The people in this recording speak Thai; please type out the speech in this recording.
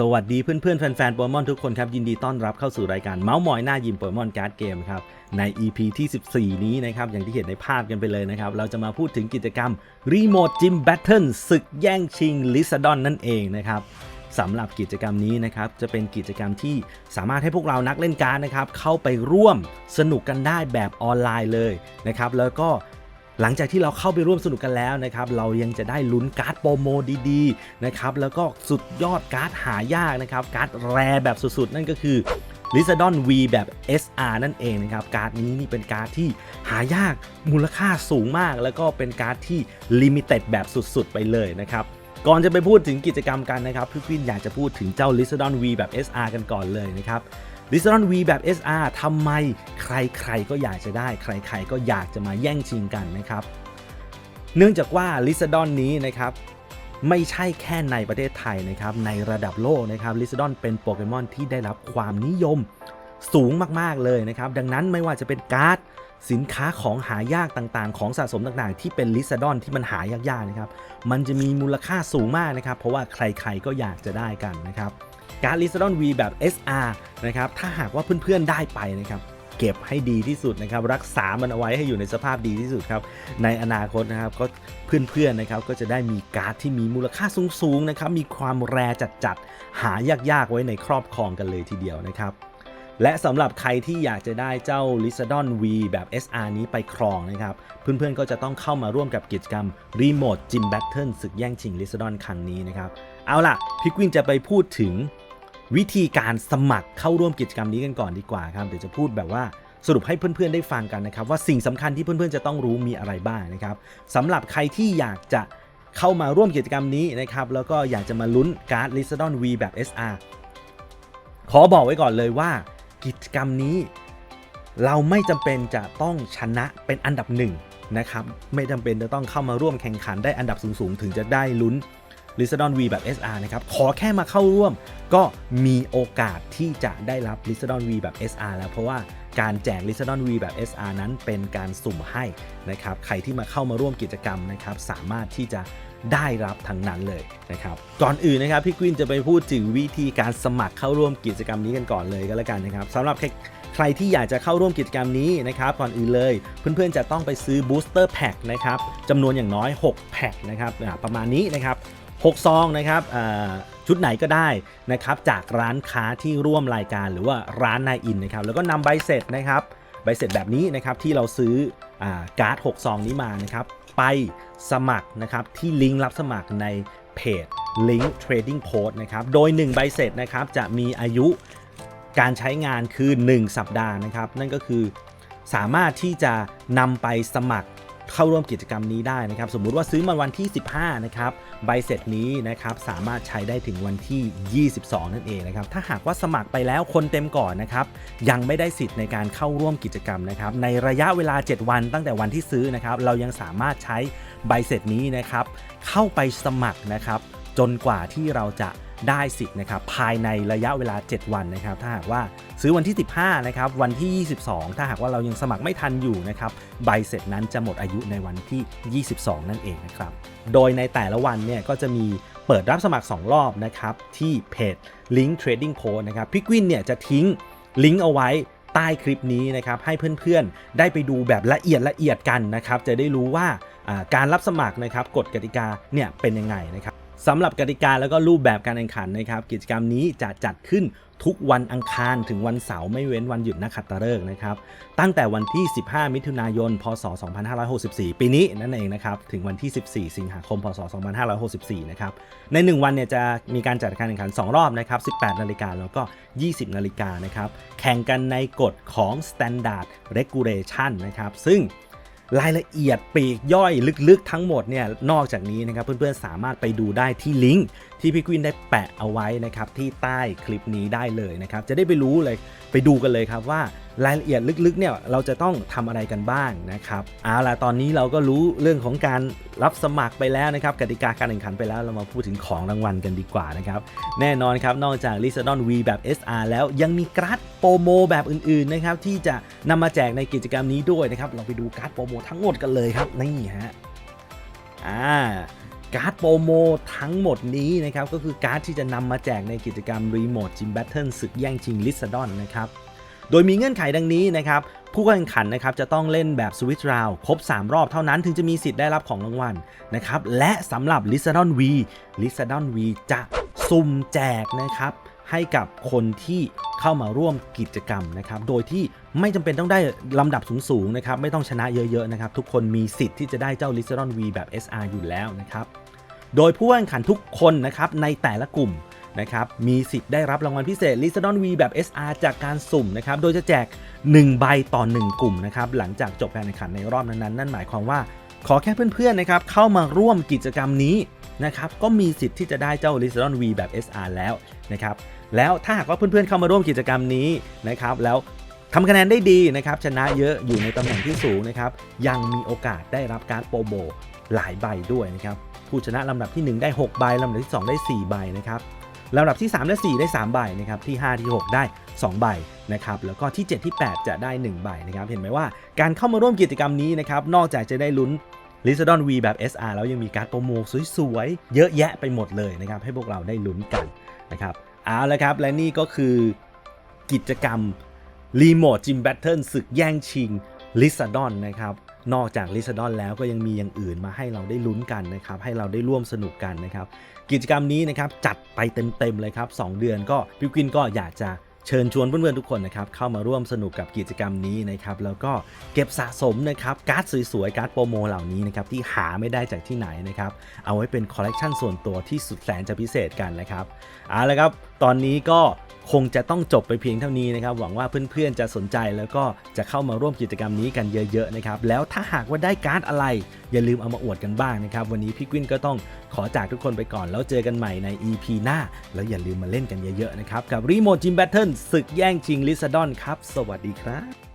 สวัสดีเพื่อนๆแฟนๆโปเกมอนทุกคนครับ ยินดีต้อนรับเข้าสู่รายการเมาส์มอยหน้ายิมโปเกมอนการ์ดเกมครับ ใน EP ที่ 14 นี้นะครับ อย่างที่เห็นในภาพกันไปเลยนะครับ เราจะมาพูดถึงกิจกรรม Remote Gym Battle ศึกแย่งชิงลิซาดอนนั่นเองนะครับสำหรับกิจกรรมนี้นะครับจะเป็นกิจกรรมที่สามารถให้พวกเรานักเล่นการ์ดนะครับเข้าไปร่วมสนุกกันได้แบบออนไลน์เลยนะครับแล้วก็ หลังจากที่เราเข้าไปร่วมสนุกกันแล้วนะครับเรายังจะได้ลุ้นการ์ดโปรโมดีๆนะครับแล้วก็สุดยอดการ์ดหายากนะครับการ์ดแรแบบสุดๆ นั่นก็คือ l i z a d o n V แบบ SR นั่นเองนะครับ การ์ดนี้นี่เป็นการ์ดที่หายากมูลค่าสูงมาก แล้วก็เป็นการ์ดที่ลิมิเต็ดแบบสุดๆ ไปเลยนะครับ ก่อนจะไปพูดถึงกิจกรรมกันนะครับพี่วินอยากจะพูดถึงเจ้า l i z a d o n V แบบ SR กันก่อนเลยนะครับ l i z a d o n V แบบ SR ทำไมใครๆก็อยากจะได้ ใครๆก็อยากจะมาแย่งชิงกันนะครับ เนื่องจากว่า l i z a d o n นี้นะครับไม่ใช่แค่ในประเทศไทยนะครับ ในระดับโลกนะครับ l i z a d o n เป็นโปเกมอนที่ได้รับความนิยมสูงมากๆเลยนะครับ ดังนั้นไม่ว่าจะเป็นการ์ดสินค้าของหายากต่างๆ ของสะสมต่างๆ ที่เป็นลิซาดอนที่มันหายากๆนะครับ มันจะมีมูลค่าสูงมากนะครับ เพราะว่าใครๆก็อยากจะได้กันนะครับ การ์ดลิซาดอน V แบบ SR นะครับถ้าหากว่าเพื่อนๆได้ไปนะครับเก็บให้ดีที่สุดนะครับรักษามันเอาไว้ให้อยู่ในสภาพดีที่สุดครับในอนาคตนะครับก็เพื่อนๆนะครับก็จะได้มีการ์ดที่มีมูลค่าสูงๆนะครับมีความแรจัดๆหายากๆไว้ในครอบครองกันเลยทีเดียวนะครับและสำหรับใครที่อยากจะได้เจ้า l i z a d o n V แบบ SR นี้ไปครองนะครับ เพื่อนๆก็จะต้องเข้ามาร่วมกับกิจกรรม Remote Gym Battle ศึกแย่งชิง l i z a d o n ครั้งนี้นะครับ เอาล่ะพี่กวินจะไปพูดถึง วิธีการสมัครเข้าร่วมกิจกรรมนี้กันก่อนดีกว่าครับเดี๋ยวจะพูดแบบว่าสรุปให้เพื่อนๆได้ฟังกันนะครับ ว่าสิ่งสำคัญที่เพื่อนๆจะต้องรู้มีอะไรบ้างนะครับสำหรับใครที่อยากจะเข้ามาร่วมกิจกรรมนี้นะครับแล้วก็อยากจะมาลุ้นการ์ด l i z a d o n V แบบ SR ขอบอกไว้ก่อนเลยว่า กิจกรรมนี้เราไม่จำเป็นจะต้องชนะเป็นอันดับหนึ่งนะครับไม่จำเป็นจะต้องเข้ามาร่วมแข่งขันได้อันดับสูงๆ ถึงจะได้ลุ้น l i z a d o n V แบบ SR นะครับ ขอแค่มาเข้าร่วม ก็มีโอกาสที่จะได้รับ l i z a d o n V แบบ SR แล้วเพราะว่าการแจก l i z a d o n V แบบ SR นั้นเป็นการสุ่มให้นะครับ ใครที่มาเข้ามาร่วมกิจกรรมนะครับสามารถที่จะได้รับทั้งนั้นเลยนะครับ ก่อนอื่นนะครับพี่กวินจะไปพูดถึงวิธีการสมัครเข้าร่วมกิจกรรมนี้กันก่อนเลยก็แล้วกันนะครับสำหรับใครที่อยากจะเข้าร่วมกิจกรรมนี้นะครับก่อนอื่นเลย เพื่อนๆจะต้องไปซื้อ Booster Pack นะครับจำนวนอย่างน้อย 6 แพ็คนะครับประมาณนี้นะครับ 6 ซองนะครับชุดไหนก็ได้นะครับจากร้านค้าที่ร่วมรายการหรือว่าร้านนายอินนะครับแล้วก็นำใบเสร็จนะครับใบเสร็จแบบนี้นะครับที่เราซื้ออการ์ด 6 ซองนี้มานะครับไปสมัครนะครับที่ลิงก์รับสมัครในเพจ Link Trading Post นะครับโดย 1 ใบเสร็จนะครับจะมีอายุการใช้งานคือ 1 สัปดาห์นะครับนั่นก็คือสามารถที่จะนำไปสมัครเข้าร่วมกิจกรรมนี้ได้นะครับ สมมุติว่าซื้อมาวันที่ 15 นะครับ ใบเสร็จนี้นะครับสามารถใช้ได้ถึงวันที่ 22 นั่นเองนะครับถ้าหากว่าสมัครไปแล้วคนเต็มก่อนนะครับยังไม่ได้สิทธิ์ในการเข้าร่วมกิจกรรมนะครับในระยะเวลา 7 วันตั้งแต่วันที่ซื้อนะครับเรายังสามารถใช้ใบเสร็จนี้นะครับเข้าไปสมัครนะครับจนกว่าที่เราจะ ได้สิทธิ์นะครับภายในระยะเวลา 7 วันนะครับถ้าหากว่าซื้อวันที่ 15นะครับวันที่ 22 ถ้าหากว่าเรายังสมัครไม่ทันอยู่นะครับใบเสร็จนั้นจะหมดอายุในวันที่ 22 นั่นเองนะครับโดยในแต่ละวันเนี่ยก็จะมีเปิดรับสมัคร 2 รอบนะครับที่เพจ Link Trading Post นะครับพี่กวินเนี่ยจะทิ้งลิงก์เอาไว้ใต้คลิปนี้นะครับให้เพื่อนๆ ได้ไปดูแบบละเอียดละเอียดกันนะครับจะได้รู้ว่าการรับสมัครนะครับกฎกติกาเนี่ยเป็นยังไงนะครับ สำหรับกติกาแล้วก็รูปแบบการแข่งขันนะครับ กิจกรรมนี้จะจัดขึ้นทุกวันอังคารถึงวันเสาร์ไม่เว้นวันหยุดนักขัตฤกษ์นะครับ ตั้งแต่วันที่ 15 มิถุนายน พศ 2564 ปีนี้นั่นเองนะครับ ถึงวันที่ 14 สิงหาคม พศ 2564 นะครับ ใน 1 วันเนี่ยจะมีการจัดการแข่งขัน 2 รอบนะครับ 18 นาฬิกาแล้วก็ 20 นาฬิกานะครับ แข่งกันในกฎของ Standard Regulation นะครับ ซึ่ง รายละเอียดปีกย่อยลึกๆทั้งหมดเนี่ยนอกจากนี้นะครับเพื่อนๆสามารถไปดูได้ที่ลิงก์ที่พี่กวินได้แปะเอาไว้นะครับที่ใต้คลิปนี้ได้เลยนะครับจะได้ไปรู้เลย ไปดูกันเลยครับว่ารายละเอียดลึกๆเนี่ยเราจะต้องทำอะไรกันบ้างนะครับเอาล่ะตอนนี้เราก็รู้เรื่องของการรับสมัครไปแล้วนะครับกติกาการแข่งขันไปแล้วเรามาพูดถึงของรางวัลกันดีกว่านะครับแน่นอนครับนอกจาก l i z a d o n V แบบ SR แล้วยังมีการ์ดโปรโมแบบอื่นๆนะครับที่จะนำมาแจกในกิจกรรมนี้ด้วยนะครับเราไปดูการ์ดโปรโมทั้งหมดกันเลยครับนี่ฮะอ่า การ์ดโปรโมทั้งหมดนี้นะครับ ก็คือการ์ดที่จะนำมาแจกในกิจกรรม Remote Gym Battle ศึกแย่งชิงลิซ a ดอนนะครับโดยมีเงื่อนไขดังนี้นะครับ ผู้แข่งขันนะครับจะต้องเล่นแบบ Switch Round ครบ 3 รอบเท่านั้นถึงจะมีสิทธิ์ได้รับของรางวัลนะครับ และสำหรับ l i s a d o n V l i s a d o n V จะสุ่มแจกนะครับ ให้กับคนที่เข้ามาร่วมกิจกรรมนะครับ โดยที่ไม่จำเป็นต้องได้ลำดับสูงๆนะครับ ไม่ต้องชนะเยอะๆนะครับ ทุกคนมีสิทธิ์ที่จะได้เจ้า l i s a d o n V แบบ SR อยู่แล้วนะครับ โดยผู้แข่งขันทุกคนนะครับในแต่ละกลุ่มนะครับมีสิทธิ์ได้รับรางวัลพิเศษ l i s a d o n V แบบ SR จากการสุ่มนะครับโดยจะแจก 1 ใบต่อ 1 กลุ่มนะครับหลังจากจบการแข่งขันในรอบนั้นๆนั่นหมายความว่า ขอแค่เพื่อนๆนะครับเข้ามาร่วมกิจกรรมนี้นะครับก็มีสิทธิ์ที่จะได้เจ้า l i s a d o n V แบบ SR แล้วนะครับแล้วถ้าหากว่าเพื่อนๆเข้ามาร่วมกิจกรรมนี้นะครับแล้วทำคะแนนได้ดีนะครับชนะเยอะอยู่ในตำแหน่งที่สูงนะครับยังมีโอกาสได้รับการโปรโบหลายใบด้วยนะครับ ผู้ชนะลำดับที่ 1 ได้6ใบลำดับที่ 2 ได้4ใบนะครับลำดับที่ 3 และ 4 ได้ 3 ใบนะครับที่ 5 ที่ 6 ได้ 2 ใบนะครับแล้วก็ที่ 7 ที่ 8 จะได้ 1 ใบนะครับเห็นไหมว่าการเข้ามาร่วมกิจกรรมนี้นะครับนอกจากจะได้ลุ้น l i s a d o n V แบบ SR แล้วยังมีการดโปรโมทสวยๆ เยอะแยะไปหมดเลยนะครับให้พวกเราได้ลุ้นกันนะครับเอาละครับและนี่ก็คือกิจกรรม Remote Gym Battle ศึกแย่งชิง l i s a d o n นะครับ นอกจาก l i s a d o n แล้วก็ยังมีอย่างอื่นมาให้เราได้ลุ้นกันนะครับให้เราได้ร่วมสนุกกันนะครับกิจกรรมนี้นะครับจัดไปเต็มๆเลยครับ2เดือนก็พิวกินก็อยากจะเชิญชวนเพื่อนๆทุกคนนะครับเข้ามาร่วมสนุกกับกิจกรรมนี้นะครับแล้วก็เก็บสะสมนะครับการ์ดสวยๆการ์ดโปรโมเหล่านี้นะครับที่หาไม่ได้จากที่ไหนนะครับเอาไว้เป็นคอลเลกชันส่วนตัวที่สุดแสนจะพิเศษกันนะครับเอาละครับตอนนี้ก็ คงจะต้องจบไปเพียงเท่านี้นะครับ หวังว่าเพื่อนๆจะสนใจแล้วก็จะเข้ามาร่วมกิจกรรมนี้กันเยอะๆนะครับ แล้วถ้าหากว่าได้การ์ดอะไร อย่าลืมเอามาอวดกันบ้างนะครับ วันนี้พี่กวินก็ต้องขอจากทุกคนไปก่อนแล้วเจอกันใหม่ใน EP หน้า แล้วอย่าลืมมาเล่นกันเยอะๆนะครับ กับรีโมทจิมแบทเทิลศึกแย่งชิงลิซาดอนครับ สวัสดีครับ